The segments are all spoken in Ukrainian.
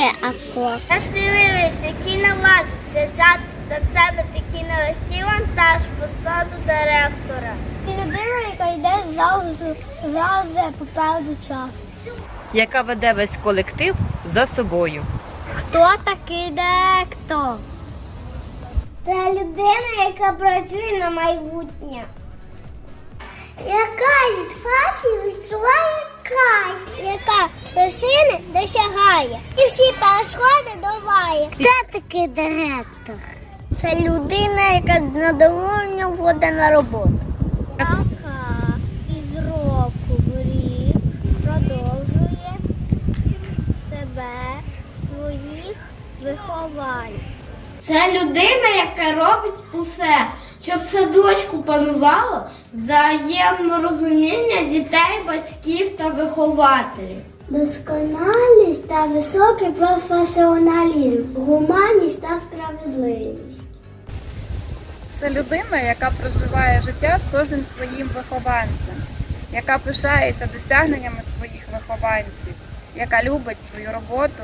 директор. Я сміливець, який наважився взяти за себе такий нелегкий вантаж посаду директора. І людина, яка йде завжди, завжди попереду часу. яка веде весь колектив за собою. Хто такий директор? Це людина, яка працює на майбутнє. Яка від фаті відчуває яка вершини досягає і всі перешкоди долає. Хто такий директор? Це людина, яка з задоволенням ходить на роботу. Яка із року в рік продовжує себе своїх вихованців. Це людина, яка робить усе, щоб садочку панувало взаємне розуміння дітей, батьків та вихователів. Досконалість та високий професіоналізм, гуманність та справедливість. Це людина, яка проживає життя з кожним своїм вихованцем, яка пишається досягненнями своїх вихованців, яка любить свою роботу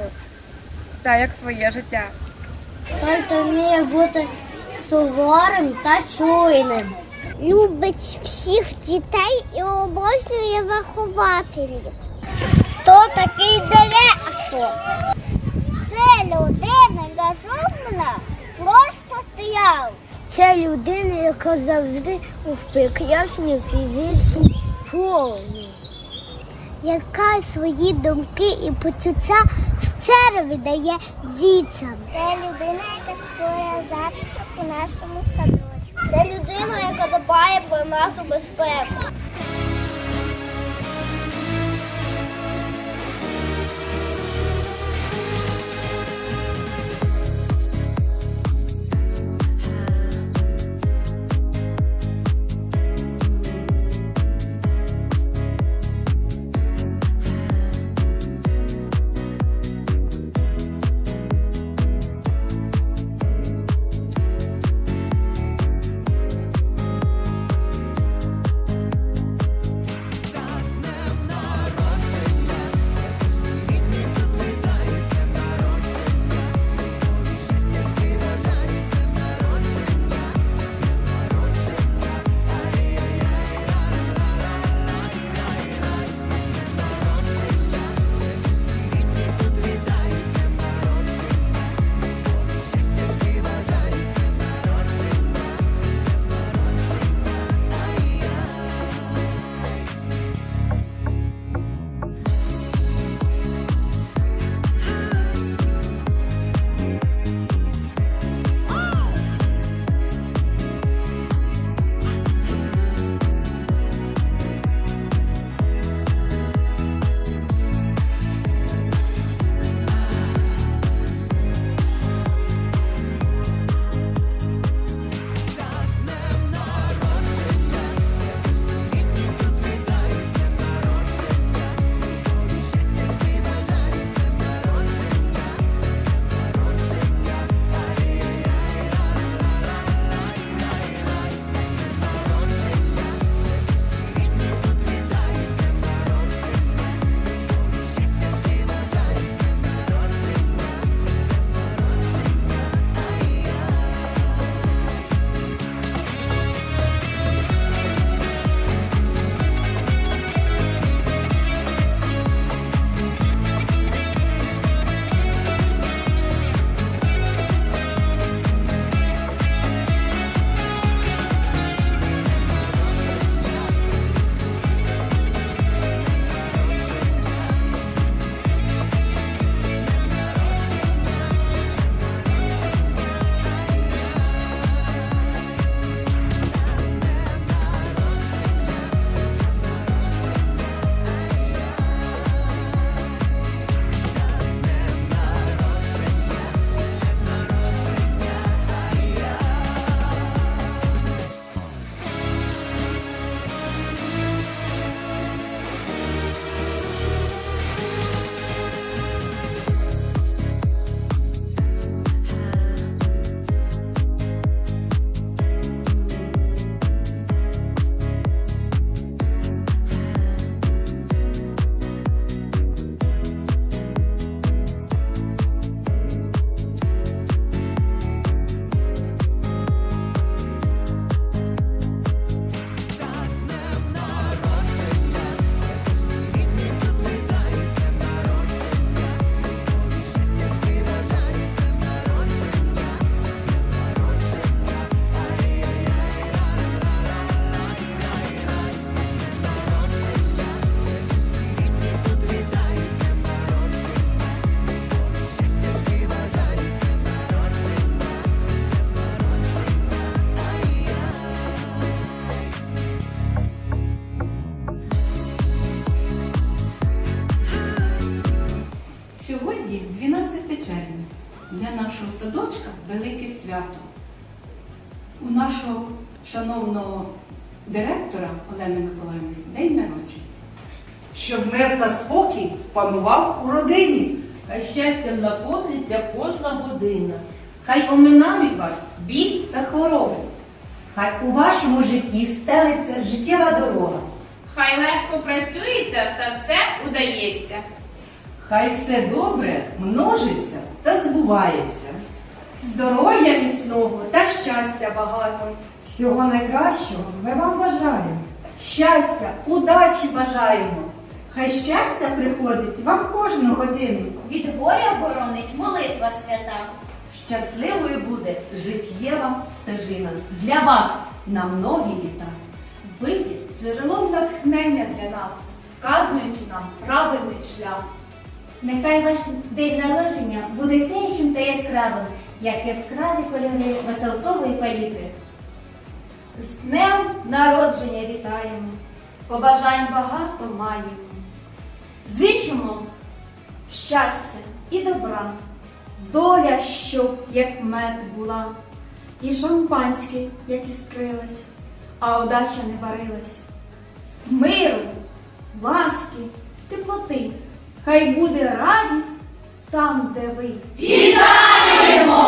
та як своє життя. Хто вміє бути суворим та чуйним. Любить всіх дітей і обожнює вихователів. Хто такий директор? Це людина, яка розумна, просто стояла. Це людина, яка завжди у прекрасній фізичній формі. Яка свої думки і почуття щиро віддає дітям. Це людина, яка створює затишок у нашому садочку. Це людина, яка дбає про нашу безпеку. Садочка велике свято. У нашого шановного директора Олени Миколаївни день народження. щоб мир та спокій панував у родині. Хай щастям наповниться кожна година. Хай оминають вас біль та хвороби. Хай у вашому житті стелиться життєва дорога. Хай легко працюється та все удається. Хай все добре множиться та збувається. Здоров'я міцного та щастя багато. Всього найкращого ми вам бажаємо. Щастя, удачі бажаємо. Хай щастя приходить вам кожну годину. Від горя боронить молитва свята. Щасливою буде життєва стежина для вас на многі літа. Ви джерелом натхнення для нас, вказуючи нам правильний шлях. Нехай ваш день народження буде сяючим та яскравим, як яскраві кольори веселкової палітри. З днем народження вітаємо, побажань багато маємо. Зичимо щастя і добра, доля, щоб як мед була, і шампанське, як іскрилось, а удача не варилась. Миру, ласки, теплоти, хай буде радість там, де ви. Вітаємо!